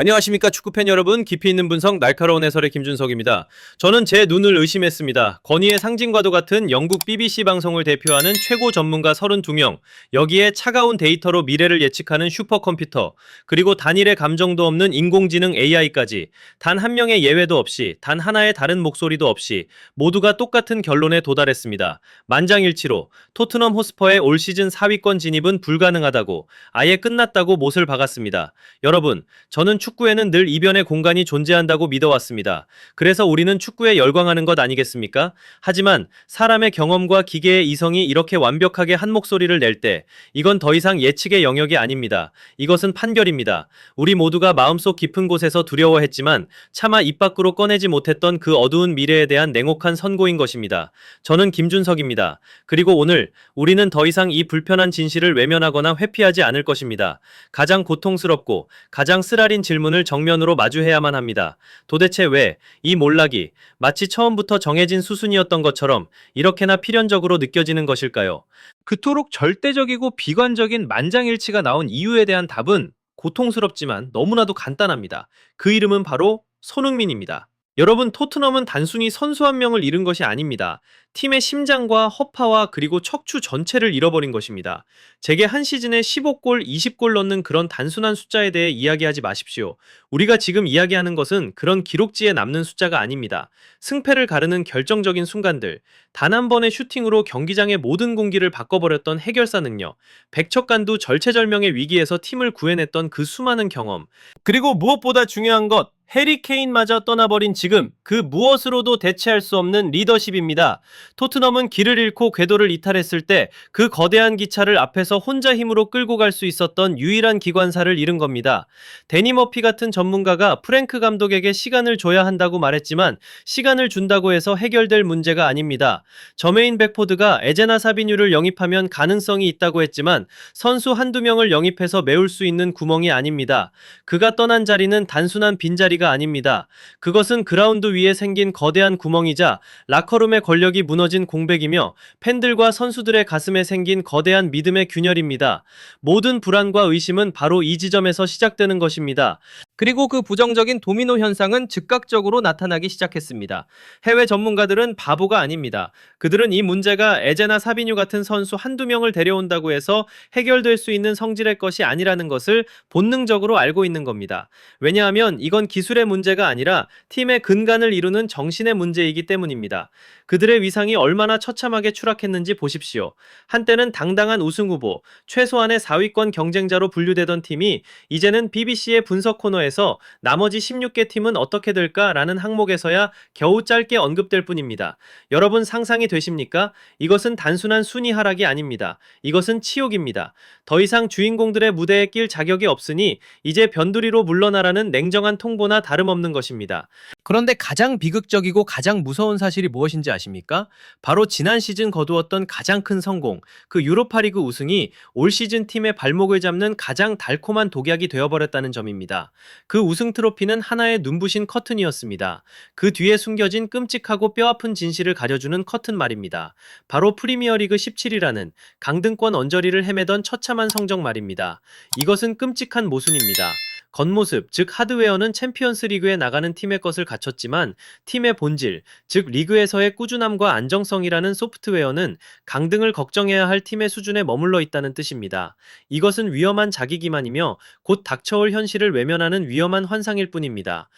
안녕하십니까 축구팬 여러분 깊이 있는 분석 날카로운 해설의 김준석입니다. 저는 제 눈을 의심했습니다. 건의의 상징과도 같은 영국 BBC 방송을 대표하는 최고 전문가 32명, 여기에 차가운 데이터로 미래를 예측하는 슈퍼컴퓨터, 그리고 단일의 감정도 없는 인공지능 AI까지 단 한 명의 예외도 없이 단 하나의 다른 목소리도 없이 모두가 똑같은 결론에 도달했습니다. 만장일치로 토트넘 호스퍼의 올 시즌 4위권 진입은 불가능하다고 아예 끝났다고 못을 박았습니다. 여러분, 저는 축 구에는 늘 이변의 공간이 존재한다고 믿어왔습니다. 그래서 우리는 축구에 열광하는 것 아니겠습니까? 하지만 사람의 경험과 기계의 이성이 이렇게 완벽하게 한 목소리를 낼 때 이건 더 이상 예측의 영역이 아닙니다. 이것은 판결입니다. 우리 모두가 마음속 깊은 곳에서 두려워했지만 차마 입 밖으로 꺼내지 못했던 그 어두운 미래에 대한 냉혹한 선고인 것입니다. 저는 김준석입니다. 그리고 오늘 우리는 더 이상 이 불편한 진실을 외면하거나 회피하지 않을 것입니다. 가장 고통스럽고 가장 쓰라린 질문 을 정면으로 마주해야만 합니다. 도대체 왜 이 몰락이 마치 처음부터 정해진 수순이었던 것처럼 이렇게나 필연적으로 느껴지는 것일까요? 그토록 절대적이고 비관적인 만장일치가 나온 이유에 대한 답은 고통스럽지만 너무나도 간단합니다. 그 이름은 바로 손흥민입니다. 여러분, 토트넘은 단순히 선수 한 명을 잃은 것이 아닙니다. 팀의 심장과 허파와 그리고 척추 전체를 잃어버린 것입니다. 제게 한 시즌에 15골, 20골 넣는 그런 단순한 숫자에 대해 이야기하지 마십시오. 우리가 지금 이야기하는 것은 그런 기록지에 남는 숫자가 아닙니다. 승패를 가르는 결정적인 순간들, 단 한 번의 슈팅으로 경기장의 모든 공기를 바꿔버렸던 해결사 능력, 백척간두 절체절명의 위기에서 팀을 구해냈던 그 수많은 경험, 그리고 무엇보다 중요한 것, 해리 케인마저 떠나버린 지금 그 무엇으로도 대체할 수 없는 리더십입니다. 토트넘은 길을 잃고 궤도를 이탈했을 때 그 거대한 기차를 앞에서 혼자 힘으로 끌고 갈 수 있었던 유일한 기관사를 잃은 겁니다. 데니 머피 같은 전문가가 프랭크 감독에게 시간을 줘야 한다고 말했지만 시간을 준다고 해서 해결될 문제가 아닙니다. 저메인 백포드가 에제나 사비뉴를 영입하면 가능성이 있다고 했지만 선수 한두 명을 영입해서 메울 수 있는 구멍이 아닙니다. 그가 떠난 자리는 단순한 빈자리 가 아닙니다. 그것은 그라운드 위에 생긴 거대한 구멍이자 라커룸의 권력이 무너진 공백이며 팬들과 선수들의 가슴에 생긴 거대한 믿음의 균열입니다. 모든 불안과 의심은 바로 이 지점에서 시작되는 것입니다. 그리고 그 부정적인 도미노 현상은 즉각적으로 나타나기 시작했습니다. 해외 전문가들은 바보가 아닙니다. 그들은 이 문제가 에제나 사비뉴 같은 선수 한두 명을 데려온다고 해서 해결될 수 있는 성질의 것이 아니라는 것을 본능적으로 알고 있는 겁니다. 왜냐하면 이건 기술의 문제가 아니라 팀의 근간을 이루는 정신의 문제이기 때문입니다. 그들의 위상이 얼마나 처참하게 추락했는지 보십시오. 한때는 당당한 우승 후보, 최소한의 4위권 경쟁자로 분류되던 팀이 이제는 BBC의 분석 코너 에서 나머지 16개 팀은 어떻게 될까라는 항목에서야 겨우 짧게 언급될 뿐입니다. 여러분 상상이 되십니까? 이것은 단순한 순위 하락이 아닙니다. 이것은 치욕입니다. 더 이상 주인공들의 무대에 낄 자격이 없으니 이제 변두리로 물러나라는 냉정한 통보나 다름없는 것입니다. 그런데 가장 비극적이고 가장 무서운 사실이 무엇인지 아십니까? 바로 지난 시즌 거두었던 가장 큰 성공, 그 유로파리그 우승이 올 시즌 팀의 발목을 잡는 가장 달콤한 독약이 되어버렸다는 점입니다. 그 우승 트로피는 하나의 눈부신 커튼이었습니다. 그 뒤에 숨겨진 끔찍하고 뼈아픈 진실을 가려주는 커튼 말입니다. 바로 프리미어리그 17이라는 강등권 언저리를 헤매던 처참한 성적 말입니다. 이것은 끔찍한 모순입니다. 겉모습, 즉 하드웨어는 챔피언스 리그에 나가는 팀의 것을 갖췄지만 팀의 본질, 즉 리그에서의 꾸준함과 안정성이라는 소프트웨어는 강등을 걱정해야 할 팀의 수준에 머물러 있다는 뜻입니다. 이것은 위험한 자기 기만이며 곧 닥쳐올 현실을 외면하는 위험한 환상일 뿐입니다.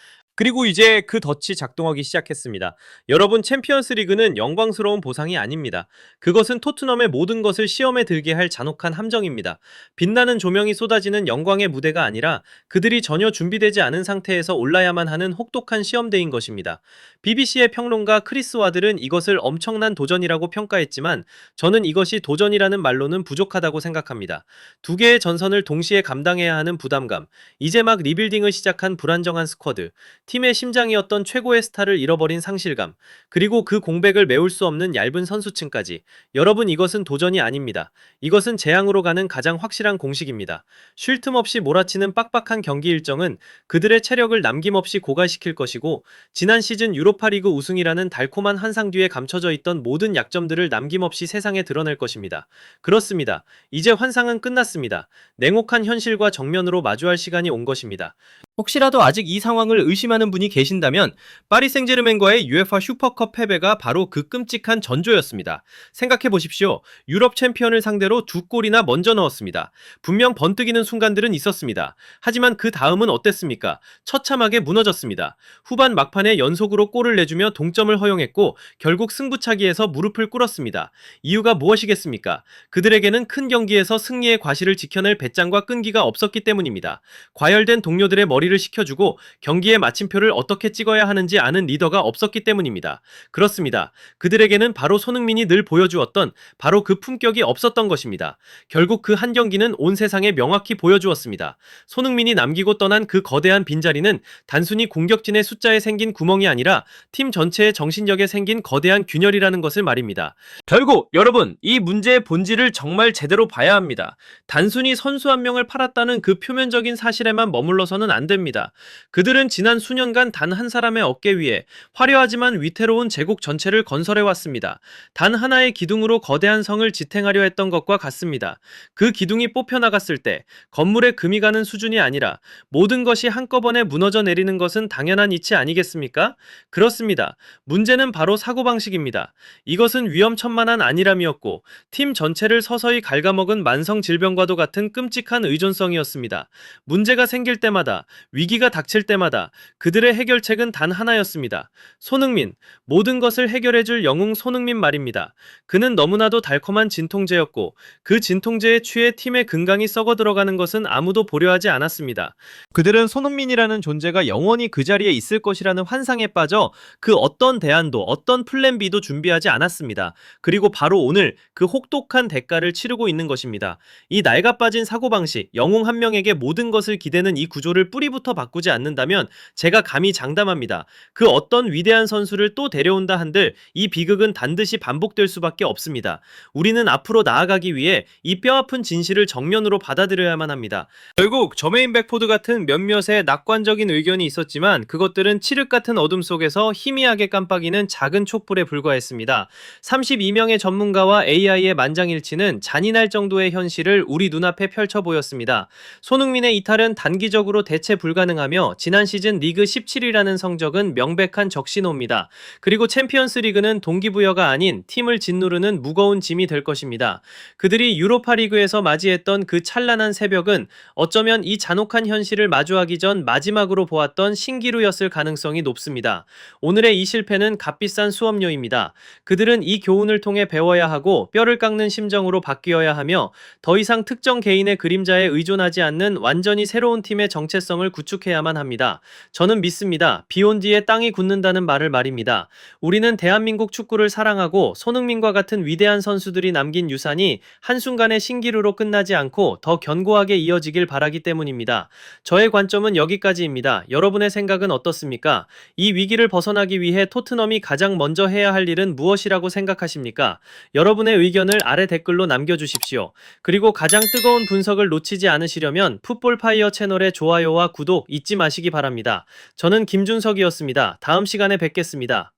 그리고 이제 그 덫이 작동하기 시작했습니다. 여러분 챔피언스 리그는 영광스러운 보상이 아닙니다. 그것은 토트넘의 모든 것을 시험에 들게 할 잔혹한 함정입니다. 빛나는 조명이 쏟아지는 영광의 무대가 아니라 그들이 전혀 준비되지 않은 상태에서 올라야만 하는 혹독한 시험대인 것입니다. BBC의 평론가 크리스 와들은 이것을 엄청난 도전이라고 평가했지만 저는 이것이 도전이라는 말로는 부족하다고 생각합니다. 두 개의 전선을 동시에 감당해야 하는 부담감, 이제 막 리빌딩을 시작한 불안정한 스쿼드, 팀의 심장이었던 최고의 스타를 잃어버린 상실감, 그리고 그 공백을 메울 수 없는 얇은 선수층까지. 여러분 이것은 도전이 아닙니다. 이것은 재앙으로 가는 가장 확실한 공식입니다. 쉴 틈 없이 몰아치는 빡빡한 경기 일정은 그들의 체력을 남김없이 고갈시킬 것이고 지난 시즌 유로파리그 우승이라는 달콤한 한상 뒤에 감춰져 있던 모든 약점들을 남김없이 세상에 드러낼 것입니다. 그렇습니다. 이제 환상은 끝났습니다. 냉혹한 현실과 정면으로 마주할 시간이 온 것입니다. 혹시라도 아직 이 상황을 의심하는 분이 계신다면 파리 생제르맹과의 UEFA 슈퍼컵 패배가 바로 그 끔찍한 전조였습니다. 생각해 보십시오. 유럽 챔피언을 상대로 두 골이나 먼저 넣었습니다. 분명 번뜩이는 순간들은 있었습니다. 하지만 그 다음은 어땠습니까? 처참하게 무너졌습니다. 후반 막판에 연속으로 골을 내주며 동점을 허용했고 결국 승부차기에서 무릎을 꿇었습니다. 이유가 무엇이겠습니까? 그들에게는 큰 경기에서 승리의 과실을 지켜낼 배짱과 끈기가 없었기 때문입니다. 과열된 동료들의 머리를 식혀주고 경기의 마침표를 어떻게 찍어야 하는지 아는 리더가 없었기 때문입니다. 그렇습니다. 그들에게는 바로 손흥민이 늘 보여주었던 바로 그 품격이 없었던 것입니다. 결국 그 한 경기는 온 세상에 명확히 보여주었습니다. 손흥민이 남기고 떠난 그 거대한 빈자리는 단순히 공격진의 숫자에 생긴 구멍이 아니라 팀 전체의 정신력에 생긴 거대한 균열이라는 것을 말입니다. 결국 여러분 이 문제의 본질을 정말 제대로 봐야 합니다. 단순히 선수 한 명을 팔았다는 그 표면적인 사실에만 머물러서는 안 됩니다. 그들은 지난 수년간 단 한 사람의 어깨 위에 화려하지만 위태로운 제국 전체를 건설해 왔습니다. 단 하나의 기둥으로 거대한 성을 지탱하려 했던 것과 같습니다. 그 기둥이 뽑혀 나갔을 때 건물에 금이 가는 수준이 아니라 모든 것이 한꺼번에 무너져 내리는 것은 당연한 이치 아니겠습니까? 그렇습니다. 문제는 바로 사고방식입니다. 이것은 위험천만한 안일함이었고 팀 전체를 서서히 갉아먹은 만성 질병과도 같은 끔찍한 의존성이었습니다. 문제가 생길 때마다 위기가 닥칠 때마다 그들의 해결책은 단 하나였습니다. 손흥민, 모든 것을 해결해줄 영웅 손흥민 말입니다. 그는 너무나도 달콤한 진통제였고 그 진통제에 취해 팀의 근강이 썩어 들어가는 것은 아무도 보려하지 않았습니다. 그들은 손흥민이라는 존재가 영원히 그 자리에 있을 것이라는 환상에 빠져 그 어떤 대안도 어떤 플랜 B도 준비하지 않았습니다. 그리고 바로 오늘 그 혹독한 대가를 치르고 있는 것입니다. 이 낡아빠진 사고방식, 영웅 한 명에게 모든 것을 기대는 이 구조를 뿌리 부터 바꾸지 않는다면 제가 감히 장담합니다. 그 어떤 위대한 선수를 또 데려온다 한들 이 비극은 반드시 반복될 수밖에 없습니다. 우리는 앞으로 나아가기 위해 이 뼈아픈 진실을 정면으로 받아들여야만 합니다. 결국 저메인 백포드 같은 몇몇의 낙관적인 의견이 있었지만 그것들은 칠흑 같은 어둠 속에서 희미하게 깜빡이는 작은 촛불에 불과했습니다. 32명의 전문가와 AI의 만장일치는 잔인할 정도의 현실을 우리 눈앞에 펼쳐 보였습니다. 손흥민의 이탈은 단기적으로 대체 불가능하며 지난 시즌 리그 17위라는 성적은 명백한 적신호입니다. 그리고 챔피언스 리그는 동기부여가 아닌 팀을 짓누르는 무거운 짐이 될 것입니다. 그들이 유로파 리그에서 맞이했던 그 찬란한 새벽은 어쩌면 이 잔혹한 현실을 마주하기 전 마지막으로 보았던 신기루였을 가능성이 높습니다. 오늘의 이 실패는 값비싼 수업료입니다. 그들은 이 교훈을 통해 배워야 하고 뼈를 깎는 심정으로 바뀌어야 하며 더 이상 특정 개인의 그림자에 의존하지 않는 완전히 새로운 팀의 정체성을 구축해야만 합니다. 저는 믿습니다. 비 온 뒤에 땅이 굳는다는 말을 말입니다. 우리는 대한민국 축구를 사랑하고 손흥민과 같은 위대한 선수들이 남긴 유산이 한순간의 신기루로 끝나지 않고 더 견고하게 이어지길 바라기 때문입니다. 저의 관점은 여기까지입니다. 여러분의 생각은 어떻습니까? 이 위기를 벗어나기 위해 토트넘이 가장 먼저 해야 할 일은 무엇이라고 생각하십니까? 여러분의 의견을 아래 댓글로 남겨주십시오. 그리고 가장 뜨거운 분석을 놓치지 않으시려면 풋볼파이어 채널의 좋아요와 구독 잊지 마시기 바랍니다. 저는 김준석이었습니다. 다음 시간에 뵙겠습니다.